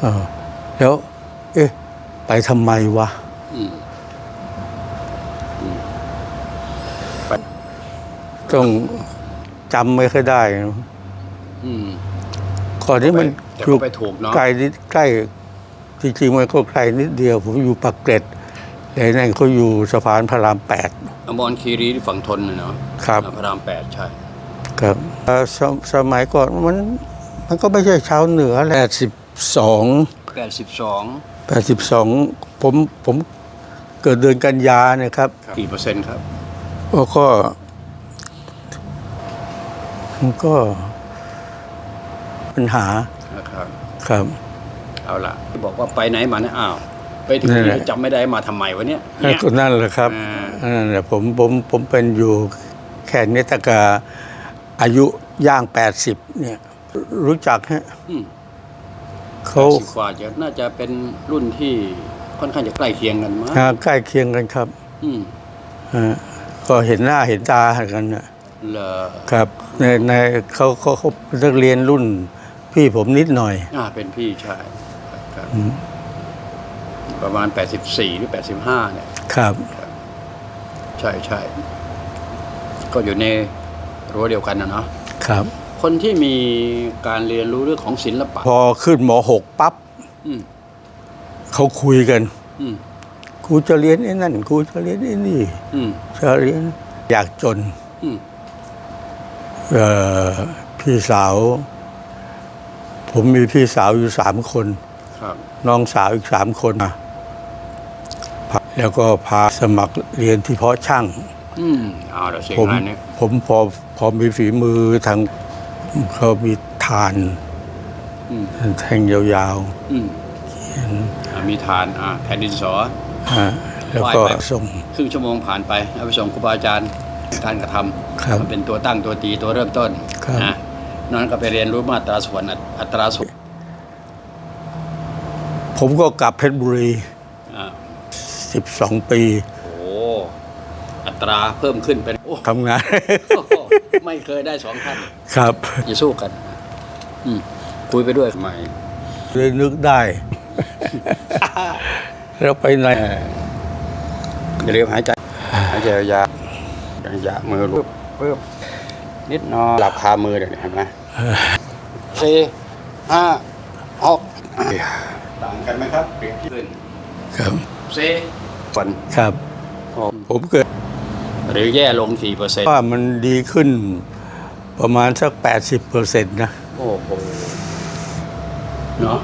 เออแล้ว เอ๊ะ ไปทำไมวะอืมต้องจำไม่ค่อยได้นะอืมก่อนนี้มันแต่ก็ไปถูกเนอะไกลนิดใกล้จริงๆมันก็ไกลนิดเดียว ผมอยู่ปากเกร็ดแต่นั่นเขาอยู่สะพานพระรามแปดอมรคีรีที่ฝั่งทนนะเนาะครับพระรามแปดใช่ ครับเอ่อสสมัยก่อนมันมันก็ไม่ใช่ชาวเหนือแหละสิบ สองแปดสิบสองแปดสิบสองผมผมเกิดเดือนกันยาเนี่ยครับ กี่เปอร์เซ็นต์ครับแล้วก็มันก็ปัญหานะครับครับ เอาล่ะบอกว่าไปไหนมาเนี่ยอ้าว ไปถึงนั่นแหนี่ละจำไม่ได้มาทำไมวะเนี่ยนั่นเนี่ย ก็นั่นแหละครับอ่า นั่นแหละผมผมผมเป็นอยู่แค่นี้ตั้งแต่อายุย่างแปดสิบเนี่ย รู้จักฮะอืม เขาสิบกว่าจะน่าจะเป็นรุ่นที่ค่อนข้างจะใกล้เคียงกันมั้งอ่าใกล้เคียงกันครับอืมอ่าก็เห็นหน้าเห็นตากันนะเลอครับในในเขาเขาเขาเป็นนักเรียนรุ่น พี่ผมนิดหน่อย อ่าเป็นพี่ชายครับครับอืมประมาณ 84 หรือ 85 เนี่ย ครับ ใช่ใช่ก็อยู่ในรั้วเดียวกันนะเนาะครับ คนที่มีการเรียนรู้เรื่องของศิลปะ พอขึ้นมหกปั๊บอืมเขาคุยกันอืมครูจะเรียนไอ้นั่นครูจะเรียนไอ้นี่อืมจะเรียนอยากจน อืมเอ่อพี่สาว ผมมีพี่สาวอยู่สามคน ครับ น้องสาวอีกสามคนมาพาแล้วก็พาสมัครเรียนที่เพาะช่าง อืมเอาละเสียงผมงานเนี่ยผมพอพอมีฝีมือทาง เขามีฐานอืมแทงยาวอืมอ่ามีฐานอ่าแผ่นดินสอๆอ่าแล้วก็ไหว้ไปส่งครึ่งชั่วโมงผ่านไปเอาไปส่งครูบาอาจารย์การกระทำครับมันเป็นตัวตั้งตัวตีตัวเริ่มต้นครับนะนั้นก็ไปเรียนรู้มาตราส่วนอัตอัตราส่วนผมก็กลับเพชรบุรีอ่า12ปี โอ้อัตราเพิ่มขึ้นเป็นโอ้ทำงานโอ้โหไม่เคยได้สองท่าน ครับอย่าสู้กัน อืมคุยไปด้วยทำไมเลยนึกได้ แล้วไปไหนอย่าลืมหายใจหายใจยาวๆยาวๆมือลุกปึ๊บนิดหนอยหลับคามือเดี๋ยวนี้เห็นไหมสี่ห้าหกต่างกันไหมครับเปลี่ยนที่ขึ้นครับสี่คนครับหกผมเกิดหรือแย่ลงกี่เปอร์เซ็นต์ว่ามันดีขึ้น ประมาณสัก 80เปอร์เซ็นต์นะ โอ้โห เนาะ